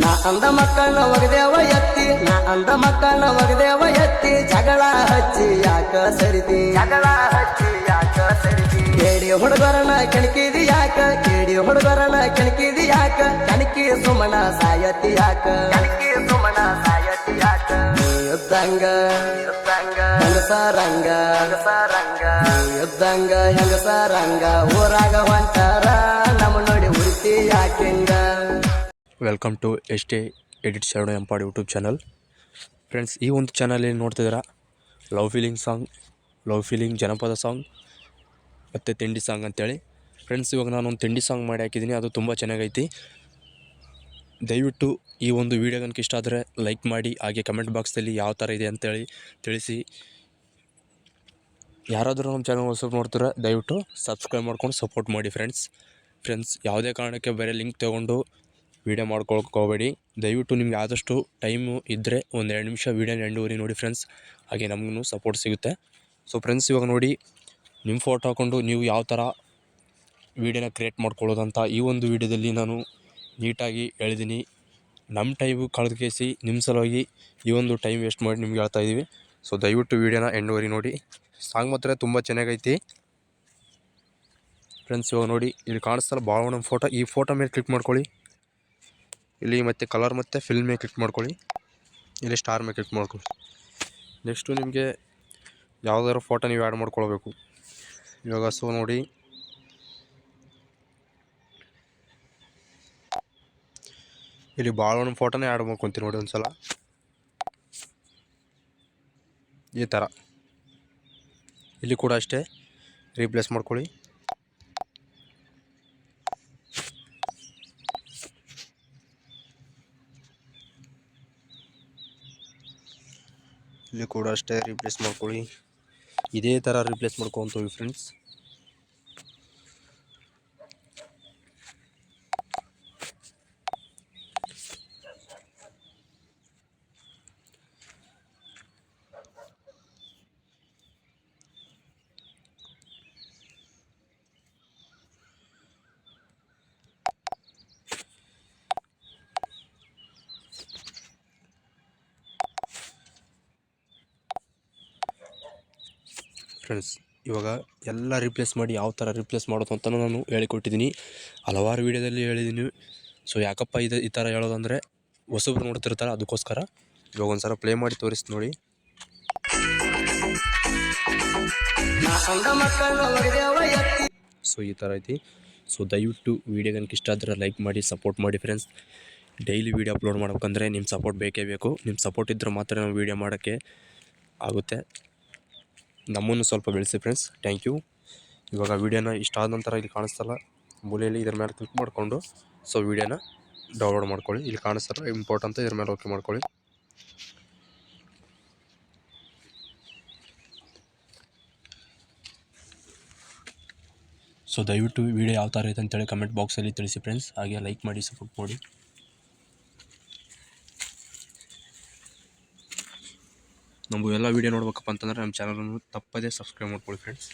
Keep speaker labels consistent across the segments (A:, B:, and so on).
A: ನಾ ಅಂದ ಮಕ್ಕಳ ಒಗದೇವ ಎತ್ತಿ ನಾ ಅಂದ ಮಕ್ಕಳ ಒಗದೇವ ಎತ್ತಿ ಜಗಳ ಹಚ್ಚಿ ಯಾಕ ಸರಿದಿ? ಜಗಳ ಹಚ್ಚಿ ಯಾಕ ಸರಿದಿ? ಕೇಡಿ ಹುಡುಗರನ ಕೆಣಕಿದಿ ಯಾಕ? ಕೇಡಿ ಹುಡುಗರನ ಕೆಣಕಿದಿ ಯಾಕ? ಕಣಕಿ ಸುಮನ ಸಾಯತಿ ಯಾಕ? ಕಣಕಿ ಸುಮನ ಸಾಯತಿ ಯಾಕ? ಯುದ್ಧಂಗ ಯುದ್ಧಂಗ ಹೆಂಗಸರಂಗ ಹೆಂಗಸರಂಗ ಯುದ್ಧಂಗ ಹೆಂಗಸರಂಗ ಊರಾಗ ಹೊಂಟಾರ ನಮ್ಮ ನೋಡಿ ಉಡ್ತಿ ಯಾಕೆಂಗ?
B: Welcome to S T edit Sharana ಎಂಪಾಡ್ YouTube channel. Friends, ಈ ಒಂದು ಚಾನಲ್ ಏನು ನೋಡ್ತಿದ್ದೀರಾ? Love feeling song love feeling ಜನಪದ ಸಾಂಗ್ ಮತ್ತು ತಿಂಡಿ ಸಾಂಗ್ ಅಂತೇಳಿ. ಫ್ರೆಂಡ್ಸ್, ಇವಾಗ ನಾನು ಒಂದು ತಿಂಡಿ ಸಾಂಗ್ ಮಾಡಿ ಹಾಕಿದ್ದೀನಿ, ಅದು ತುಂಬ ಚೆನ್ನಾಗೈತಿ. ದಯವಿಟ್ಟು ಈ ಒಂದು ವೀಡಿಯೋ ಕనుక ಇಷ್ಟ ಆದರೆ ಲೈಕ್ ಮಾಡಿ, ಹಾಗೆ ಕಮೆಂಟ್ ಬಾಕ್ಸಲ್ಲಿ ಯಾವ ಥರ ಇದೆ ಅಂತೇಳಿ ತಿಳಿಸಿ. ಯಾರಾದರೂ ನಮ್ಮ ಚಾನಲ್ ಹೊಸ ನೋಡ್ತಾರೆ ದಯವಿಟ್ಟು ಸಬ್ಸ್ಕ್ರೈಬ್ ಮಾಡ್ಕೊಂಡು ಸಪೋರ್ಟ್ ಮಾಡಿ ಫ್ರೆಂಡ್ಸ್ ಫ್ರೆಂಡ್ಸ್, ಯಾವುದೇ ಕಾರಣಕ್ಕೆ ಬೇರೆ ಲಿಂಕ್ ತೊಗೊಂಡು ವೀಡಿಯೋ ಮಾಡ್ಕೊಳಕ್ಕೆ ಹೋಗಬೇಡಿ ದಯವಿಟ್ಟು ನಿಮ್ಗೆ ಆದಷ್ಟು ಟೈಮು ಇದ್ದರೆ ಒಂದು ಎರಡು ನಿಮಿಷ ವೀಡಿಯೋನ ಎಂಡೂವರೆ ನೋಡಿ ಫ್ರೆಂಡ್ಸ್ ಹಾಗೆ ನಮಗೂ ಸಪೋರ್ಟ್ ಸಿಗುತ್ತೆ. ಸೊ ಫ್ರೆಂಡ್ಸ್ ಇವಾಗ ನೋಡಿ ನಿಮ್ಮ ಫೋಟೋ ಹಾಕ್ಕೊಂಡು ನೀವು ಯಾವ ಥರ ವೀಡಿಯೋನ ಕ್ರಿಯೇಟ್ ಮಾಡ್ಕೊಳ್ಳೋದಂತ ಈ ಒಂದು ವೀಡಿಯೋದಲ್ಲಿ ನಾನು ನೀಟಾಗಿ ಹೇಳಿದ್ದೀನಿ ನಮ್ಮ ಟೈಮು ಕಳೆದು ಕೇಸಿ ನಿಮ್ಮ ಸಲುವಾಗಿ ಈ ಒಂದು ಟೈಮ್ ವೇಸ್ಟ್ ಮಾಡಿ ನಿಮ್ಗೆ ಹೇಳ್ತಾ ಇದ್ದೀವಿ ಸೊ ದಯವಿಟ್ಟು ವೀಡಿಯೋನ ಎಂಡೂವರೆ ನೋಡಿ. ಸಾಂಗ್ ಮಾತ್ರ ತುಂಬ ಚೆನ್ನಾಗೈತಿ. ಫ್ರೆಂಡ್ಸ್ ಇವಾಗ ನೋಡಿ, ಇಲ್ಲಿ ಕಾಣಿಸ್ತಲ್ಲ ಭಾಳ ನಮ್ಮ ಫೋಟೋ ಈ ಫೋಟೋ ಮೇಲೆ ಕ್ಲಿಕ್ ಮಾಡ್ಕೊಳ್ಳಿ. ಇಲ್ಲಿ ಮತ್ತೆ ಕಲರ್ ಮತ್ತು ಫಿಲ್ ಮೇಲೆ ಕ್ಲಿಕ್ ಮಾಡ್ಕೊಳ್ಳಿ. ಇಲ್ಲಿ ಸ್ಟಾರ್ ಮೇಲೆ ಕ್ಲಿಕ್ ಮಾಡ್ಕೊಳ್ಳಿ. ನೆಕ್ಸ್ಟು ನಿಮಗೆ ಯಾವುದಾದ್ರು ಫೋಟೋ ನೀವು ಆ್ಯಡ್ ಮಾಡ್ಕೊಳ್ಬೇಕು. ಇವಾಗ ಸೊ ನೋಡಿ. ಇಲ್ಲಿ ಭಾಳ ಒಂದು ಫೋಟೋನೇ ಆ್ಯಡ್ ಮಾಡ್ಕೊತೀನಿ ನೋಡಿ ಒಂದು ಸಲ ಈ ಥರ ಇಲ್ಲಿ ಕೂಡ ಅಷ್ಟೇ. ರೀಪ್ಲೇಸ್ ಮಾಡ್ಕೊಳ್ಳಿ. ಇಲ್ಲಿ ಕೂಡ ಅಷ್ಟೇ ರಿಪ್ಲೇಸ್ ಮಾಡ್ಕೊಳ್ಳಿ. ಇದೇ ಥರ ರಿಪ್ಲೇಸ್ ಮಾಡ್ಕೊಂತೀವಿ ಫ್ರೆಂಡ್ಸ್ ಫ್ರೆಂಡ್ಸ್ ಇವಾಗ ಎಲ್ಲ ರಿಪ್ಲೇಸ್ ಮಾಡಿ ಯಾವ ಥರ ರಿಪ್ಲೇಸ್ ಮಾಡೋದು ಅಂತ ನಾನು ಹೇಳಿಕೊಟ್ಟಿದ್ದೀನಿ. ಹಲವಾರು ವೀಡಿಯೋದಲ್ಲಿ ಹೇಳಿದ್ದೀನಿ. ಸೊ ಯಾಕಪ್ಪ ಇದು ಈ ಥರ ಹೇಳೋದಂದರೆ ಹೊಸಬ್ರು ನೋಡ್ತಿರ್ತಾರೆ, ಅದಕ್ಕೋಸ್ಕರ ಇವಾಗ ಒಂದು ಸಲ ಪ್ಲೇ ಮಾಡಿ ತೋರಿಸಿ ನೋಡಿ. ಸೊ ಈ ಥರ ಐತಿ. ಸೊ ದಯವಿಟ್ಟು ವೀಡಿಯೋ ನನಗೆ ಇಷ್ಟ ಆದರೆ ಲೈಕ್ ಮಾಡಿ ಸಪೋರ್ಟ್ ಮಾಡಿ ಫ್ರೆಂಡ್ಸ್ ಡೈಲಿ ವೀಡಿಯೋ ಅಪ್ಲೋಡ್ ಮಾಡ್ಬೇಕಂದ್ರೆ ನಿಮ್ಮ ಸಪೋರ್ಟ್ ಬೇಕೇ ಬೇಕು. ನಿಮ್ಮ ಸಪೋರ್ಟ್ ಇದ್ದರೆ ಮಾತ್ರ ನಾವು ವೀಡಿಯೋ ಮಾಡೋಕ್ಕೆ ಆಗುತ್ತೆ. ನಮ್ಮನ್ನು ಸ್ವಲ್ಪ ಬೆಳೆಸಿ ಫ್ರೆಂಡ್ಸ್ ಥ್ಯಾಂಕ್ ಯು ಇವಾಗ ವೀಡಿಯೋನ ಇಷ್ಟ ಆದ ನಂತರ ಇಲ್ಲಿ ಕಾಣಿಸ್ತಲ್ಲ. ಮೂಲೆಯಲ್ಲಿ ಇದ್ರ ಮೇಲೆ ಕ್ಲಿಕ್ ಮಾಡಿಕೊಂಡು ಸೊ ವೀಡಿಯೋನ ಡೌನ್ಲೋಡ್ ಮಾಡ್ಕೊಳ್ಳಿ. ಇಲ್ಲಿ ಕಾಣಿಸ್ತಲ್ಲ ಇಂಪಾರ್ಟೆಂಟ್ ಅಂತ ಇದ್ರ ಮೇಲೆ ಓಕೆ ಮಾಡ್ಕೊಳ್ಳಿ. ಸೊ ದಯವಿಟ್ಟು ವೀಡಿಯೋ ಯಾವ ಥರ ಇದೆ ಅಂತೇಳಿ ಕಮೆಂಟ್ ಬಾಕ್ಸಲ್ಲಿ ತಿಳಿಸಿ ಫ್ರೆಂಡ್ಸ್ ಹಾಗೆ ಲೈಕ್ ಮಾಡಿ ಸಪೋರ್ಟ್ ಮಾಡಿ. ನಮಗೂ ಎಲ್ಲ ವೀಡಿಯೋ ನೋಡ್ಬೇಕಪ್ಪ ಅಂತಂದ್ರೆ ನಮ್ಮ ಚಾನಲನ್ನು ತಪ್ಪದೇ ಸಬ್ಸ್ಕ್ರೈಬ್ ಮಾಡ್ಕೊಳ್ಳಿ ಫ್ರೆಂಡ್ಸ್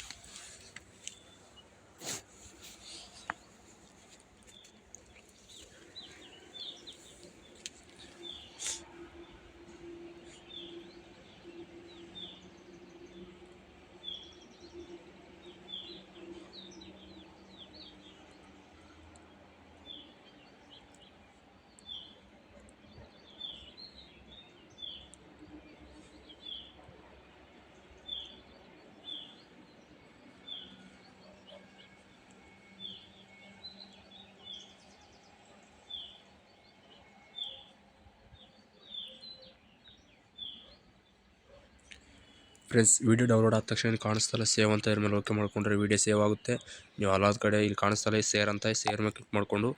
B: ಫ್ರೆಂಡ್ಸ್, ವೀಡಿಯೋ ಡೌನ್ಲೋಡ್ ಆದ ತಕ್ಷಣ ಕಾಣಿಸ್ತಲ್ಲ, ಸೇವ್ ಅಂತ ಇದ್ರ ಮೇಲೆ ಓಕೆ ಮಾಡ್ಕೊಂಡ್ರೆ ವೀಡಿಯೋ ಸೇವ್ ಆಗುತ್ತೆ. ನೀವು ಹಲವಾರು ಕಡೆ ಇಲ್ಲಿ ಕಾಣಿಸ್ತಲ್ಲ ಸೇರ್ ಅಂತ ಸೇರ್ ಮೇಲೆ ಕ್ಲಿಕ್ ಮಾಡಿಕೊಂಡು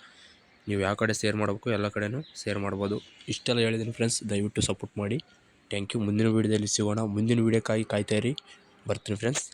B: ನೀವು ಯಾವ ಕಡೆ ಸೇರ್ ಮಾಡಬೇಕು, ಎಲ್ಲ ಕಡೆಯೂ ಸೇರ್ ಮಾಡ್ಬೋದು. ಇಷ್ಟೆಲ್ಲ ಹೇಳಿದ್ದೀನಿ ಫ್ರೆಂಡ್ಸ್, ದಯವಿಟ್ಟು ಸಪೋರ್ಟ್ ಮಾಡಿ. Thank you. ಮುಂದಿನ ವೀಡಿಯೋದಲ್ಲಿ ಸಿಗೋಣ. ಮುಂದಿನ ವೀಡಿಯೋಕ್ಕಾಗಿ ಕಾಯ್ತಾಯಿರಿ ಬರ್ತೀನಿ ಫ್ರೆಂಡ್ಸ್.